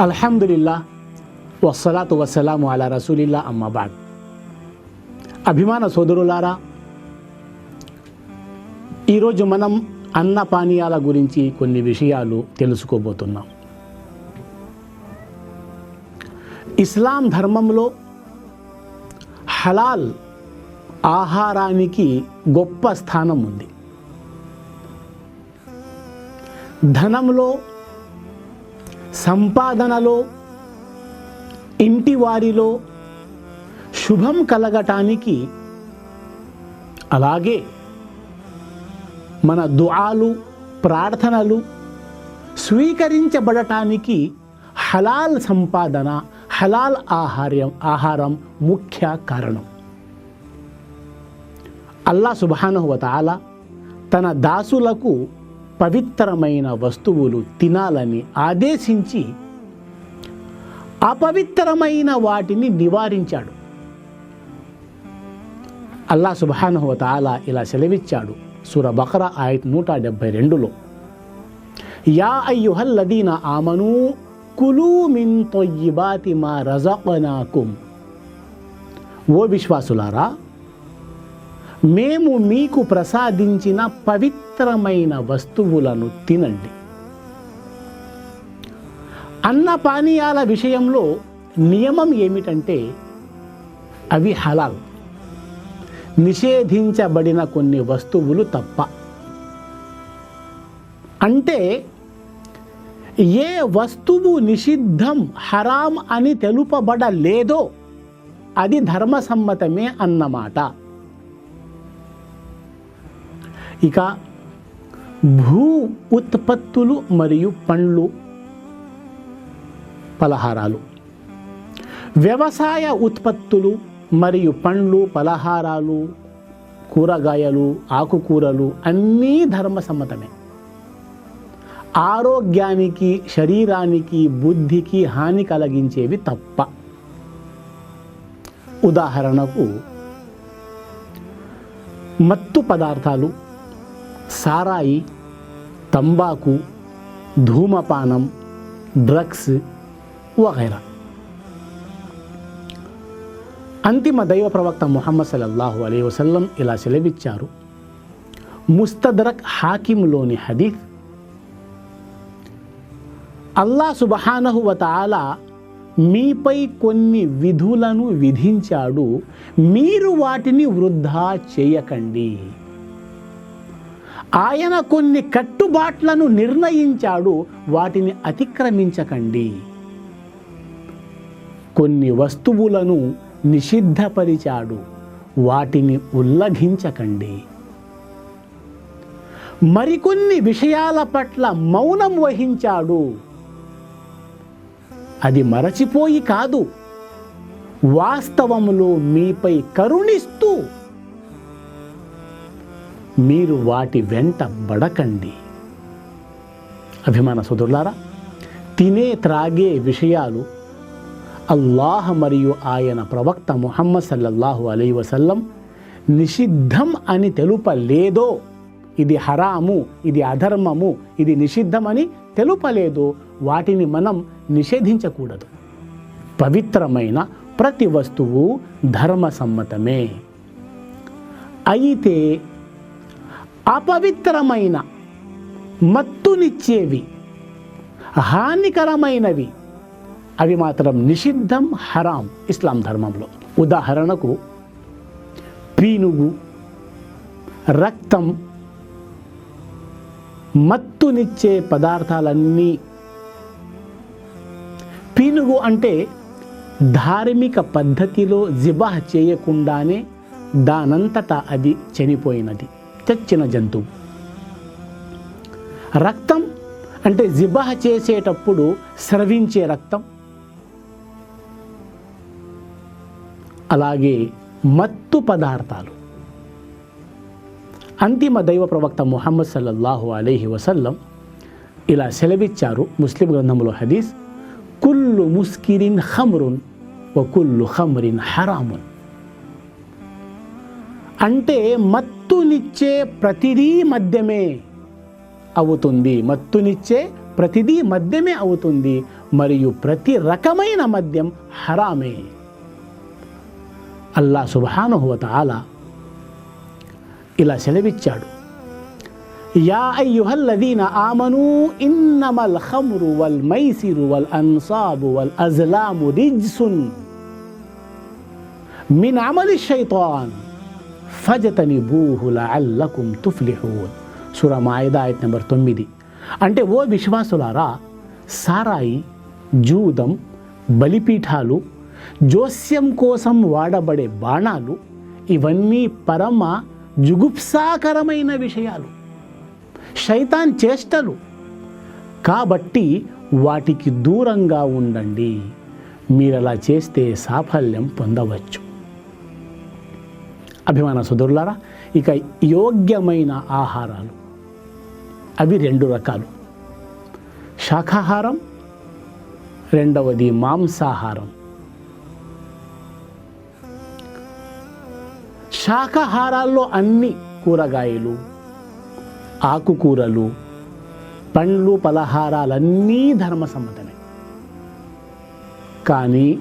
అల్హమ్దుల్లా వస్సలాతు వస్సలాము అలా రసూలిల్లా అమ్మబాద్ అభిమాన సోదరులారా ఈరోజు మనం అన్న పానీయాల గురించి కొన్ని విషయాలు తెలుసుకోబోతున్నాం. ఇస్లాం ధర్మంలో హలాల్ ఆహారానికి గొప్ప స్థానం ఉంది. ధనంలో సంపాదనలో ఇంటి వారిలో శుభం కలగటానికి అలాగే మన దుఆలు ప్రార్థనలు స్వీకరించబడటానికి హలాల్ సంపాదన హలాల్ ఆహార్యం ఆహారం ముఖ్య కారణం. అల్లా సుబానువతాల తన దాసులకు పవిత్రమైన వస్తువులు తినాలని ఆదేశించి అపవిత్రమైన వాటిని నివారించాడు. అల్లా సుబానువతాల ఇలా సెలవిచ్చాడు. సుర బకర ఆయత్ నూట డెబ్భై రెండులో. యా అయ్యుహల్లదీన ఆమను కులూ మిన్ తొయ్యిబాతి మా రజనాకుం ఓ విశ్వాసులారా మేము మీకు ప్రసాదించిన పవిత్రమైన వస్తువులను తినండి. అన్న పానీయాల విషయంలో నియమం ఏమిటంటే అవి హలాల్. నిషేధించబడిన కొన్ని వస్తువులు తప్ప. అంటే ఏ వస్తువు నిషిద్ధం హరాం అని తెలుపబడలేదో అది ధర్మసమ్మతమే అన్నమాట. ఇక భూ ఉత్పత్తులు మరియు పండ్లు పలహారాలు. వ్యవసాయ ఉత్పత్తులు మరియు పండ్లు పలహారాలు కూరగాయలు ఆకుకూరలు అన్నీ ధర్మసమ్మతమే ఆరోగ్యానికి శరీరానికి బుద్ధికి హాని కలిగించేవి తప్ప. ఉదాహరణకు మత్తు పదార్థాలు సారాయి తంబాకు ధూమపానం డ్రగ్స్ వగైరా. అంతిమ దైవ ప్రవక్త ముహమ్మద్ సల్లల్లాహు అలీ వసల్లం ఇలా సెలవిచ్చారు. ముస్తదరక్ హాకింలోని హదీఫ్ అల్లా సుబహానహువతాల మీపై కొన్ని విధులను విధించాడు. మీరు వాటిని వృద్ధా చేయకండి. ఆయన కొన్ని కట్టుబాట్లను నిర్ణయించాడు వాటిని అతిక్రమించకండి. కొన్ని వస్తువులను నిషిద్ధపరిచాడు వాటిని ఉల్లంఘించకండి. మరికొన్ని విషయాల పట్ల మౌనం వహించాడు. అది మరచిపోయి కాదు వాస్తవములో మీపై కరుణిస్తూ మీరు వాటి వెంట బడకండి. అభిమాన సోదరులారా తినే త్రాగే విషయాలు అల్లాహ్ మరియు ఆయన ప్రవక్త ముహమ్మద్ సల్లల్లాహు అలీ వసల్లం నిషిద్ధం అని తెలుపలేదో ఇది హరాము ఇది అధర్మము ఇది నిషిద్ధమని తెలుపలేదో వాటిని మనం నిషేధించకూడదు. పవిత్రమైన ప్రతి వస్తువు ధర్మసమ్మతమే. అయితే అపవిత్రమైన మత్తునిచ్చేవి హానికరమైనవి. అవి మాత్రం నిషిద్ధం హరాం ఇస్లాం ధర్మంలో. ఉదాహరణకు పీనుగు రక్తం మత్తునిచ్చే పదార్థాలన్నీ. పీనుగు అంటే ధార్మిక పద్ధతిలో జిబాహ్ చేయకుండానే దానంతటా అది చనిపోయినది. చచ్చిన జంతువు రక్తం అంటే జిబాహ్ చేసేటప్పుడు స్రవించే రక్తం. అలాగే మత్తు పదార్థాలు. అంతిమ దైవ ప్రవక్త ముహమ్మద్ సల్లల్లాహు అలైహి వసల్లం ఇలా సెలవిచ్చారు ముస్లిం గ్రంథంలో హదీస్ కుల్లు ముస్కిరిన్ హమ్రున్ వ కుల్లు ఖమ్రిన్ హరామున్. అంటే మత్తునిచ్చే ప్రతిదీ మద్యమే అవుతుంది. మత్తునిచ్చే ప్రతిదీ మద్యమే అవుతుంది. మరియు ప్రతి రకమైన మద్యం హరామే. అల్లా సుబానుహువత అలా ఇలా సెలవిచ్చాడు. యా అయ్యుహల్లదీన ఆమను ఇన్నమల్ ఖమ్రు వల్ మైసిరు వల్ అన్సాబు వల్ అజ్లాము రిజ్సున్ మిన్ అమలి షైతాన్ ఫజతనిబూహు అల్లకుం తుఫ్లిహూన్. సుర మాయిదాయత్ నెంబర్ తొమ్మిది. అంటే ఓ విశ్వాసులారా సారాయి జూదం బలిపీఠాలు జోస్యం కోసం వాడబడే బాణాలు ఇవన్నీ పరమ జుగుప్సాకరమైన విషయాలు. శైతాన్ చేష్టలు. కాబట్టి వాటికి దూరంగా ఉండండి. మీరు అలా చేస్తే సాఫల్యం పొందవచ్చు. అభిమాన సుదరులారా ఇక యోగ్యమైన ఆహారాలు. అవి రెండు రకాలు. శాకాహారం రెండవది మాంసాహారం. శాకాహారాల్లో అన్ని కూరగాయలు ఆకుకూరలు పండ్లు పలహారాలన్నీ ధర్మసమ్మతమే. కానీ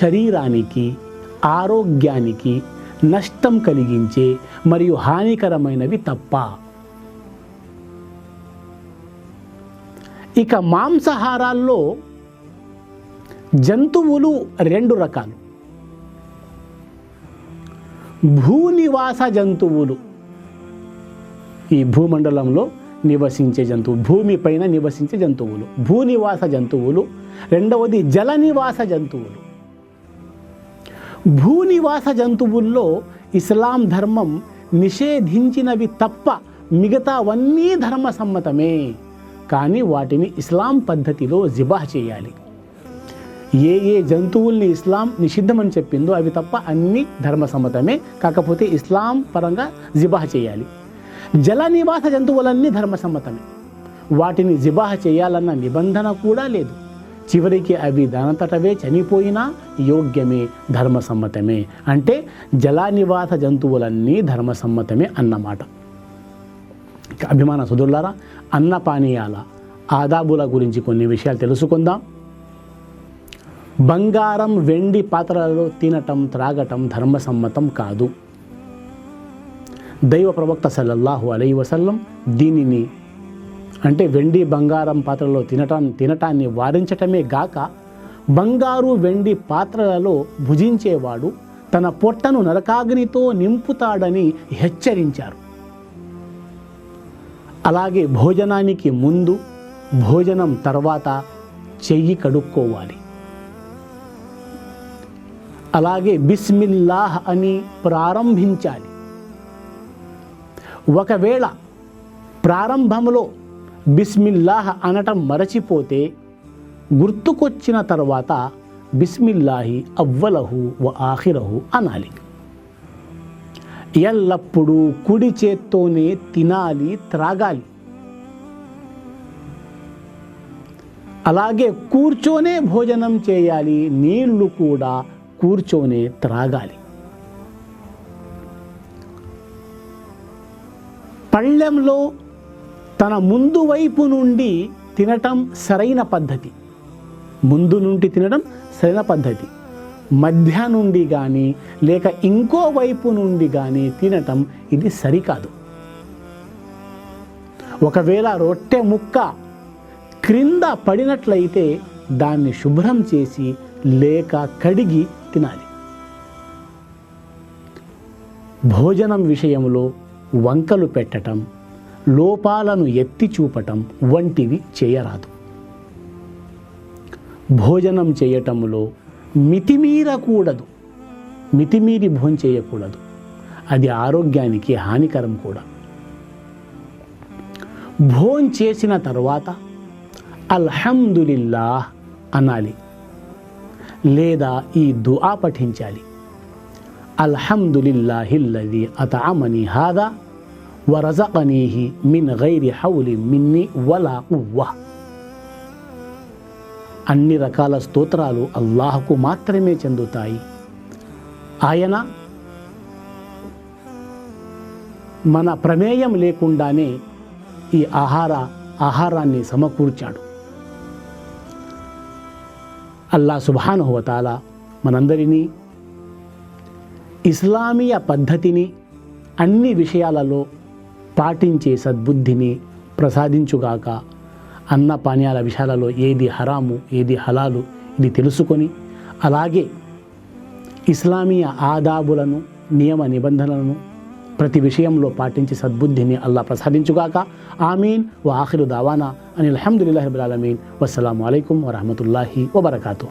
శరీరానికి ఆరోగ్యానికి నష్టం కలిగించే మరియు హానికరమైనవి తప్ప. ఇక మాంసాహారాల్లో జంతువులు రెండు రకాలు. భూనివాస జంతువులు. ఈ భూమండలంలో నివసించే జంతువు భూమిపైన నివసించే జంతువులు. భూనివాస జంతువులు. రెండవది జల నివాస జంతువులు. భూనివాస జంతువుల్లో ఇస్లాం ధర్మం నిషేధించినవి తప్ప మిగతావన్నీ ధర్మ సమ్మతమే కానీ వాటిని ఇస్లాం పద్ధతిలో జిబాహ్ చేయాలి. ఏ ఏ జంతువుల్ని ఇస్లాం నిషిద్ధమని చెప్పిందో అవి తప్ప అన్ని ధర్మసమ్మతమే. కాకపోతే ఇస్లాం పరంగా జిబాహ్ చేయాలి. జల నివాస జంతువులన్నీ ధర్మసమ్మతమే. వాటిని జిబాహ్ చేయాలన్న నిబంధన కూడా లేదు. చివరికి అవి దానంతటవే చనిపోయినా యోగ్యమే ధర్మసమ్మతమే. అంటే జలానివాస జంతువులన్నీ ధర్మసమ్మతమే అన్నమాట. అభిమాన సుదుర్లారా అన్న పానీయాల ఆదాబుల గురించి కొన్ని విషయాలు తెలుసుకుందాం. బంగారం వెండి పాత్రలలో తినటం త్రాగటం ధర్మసమ్మతం కాదు. దైవ ప్రవక్త సల్లల్లాహు అలై వసల్లం దీనిని అంటే వెండి బంగారం పాత్రలో తినటాన్ని తినటాన్ని వారించటమే గాక బంగారు వెండి పాత్రలలో భుజించేవాడు తన పొట్టను నరకాగ్నితో నింపుతాడని హెచ్చరించారు. అలాగే భోజనానికి ముందు భోజనం తర్వాత చెయ్యి కడుక్కోవాలి. అలాగే బిస్మిల్లాహ్ అని ప్రారంభించాలి. ఒకవేళ ప్రారంభంలో బిస్మిల్లాహ్ అనటం మరచిపోతే గుర్తుకొచ్చిన తర్వాత బిస్మిల్లాహి అవ్వలహు వ ఆఖిరహు అనాలి. ఎల్లప్పుడూ కుడి చేత్తోనే తినాలి త్రాగాలి. అలాగే కూర్చోనే భోజనం చేయాలి నీళ్ళు కూడా కూర్చోనే త్రాగాలి. పళ్ళెంలో తన ముందు వైపు నుండి తినటం సరైన పద్ధతి. ముందు నుండి తినడం సరైన పద్ధతి. మధ్య నుండి కానీ లేక ఇంకో వైపు నుండి కానీ తినటం ఇది సరికాదు. ఒకవేళ రొట్టె ముక్క క్రింద పడినట్లయితే దాన్ని శుభ్రం చేసి లేక కడిగి తినాలి. భోజనం విషయంలో వంకలు పెట్టటం లోపాలను ఎత్తి చూపటం వంటివి చేయరాదు. భోజనం చేయటంలో మితిమీరకూడదు మితిమీరి భోజనం చేయకూడదు. అది ఆరోగ్యానికి హానికరం కూడా. భోజనం చేసిన తర్వాత అల్హమ్దులిల్లాహ్ అనాలి లేదా ఈ దుఆ పఠించాలి. అల్హందులిల్లాహిల్లది అత అమని హాదా వరజకనీహి మిన్ గైరి హౌలి మిన్ని వలా ఉవ్వ అన్ని రకాల స్తోత్రాలు అల్లాహకు మాత్రమే చెందుతాయి. ఆయన మన ప్రమేయం లేకుండానే ఈ ఆహార ఆహారాన్ని సమకూర్చాడు. అల్లా సుబానుహవతాల మనందరినీ ఇస్లామీయ పద్ధతిని అన్ని విషయాలలో పాటించే సద్బుద్ధిని ప్రసాదించుగాక అన్న పానీయాల విషయాలలో ఏది హరాము ఏది హలాలు ఇది తెలుసుకొని అలాగే ఇస్లామీయ ఆదాబులను నియమ నిబంధనలను ప్రతి విషయంలో పాటించి సద్బుద్ధిని అల్లా ప్రసాదించుగాక. ఆమీన్. వ ఆఖిరు దావానా. అని అల్హమ్దుల్లాహి రబ్బిల్ ఆలమీన్. వస్సలాము అలైకుం వరహమతుల్లాహి వబర్కాతూ.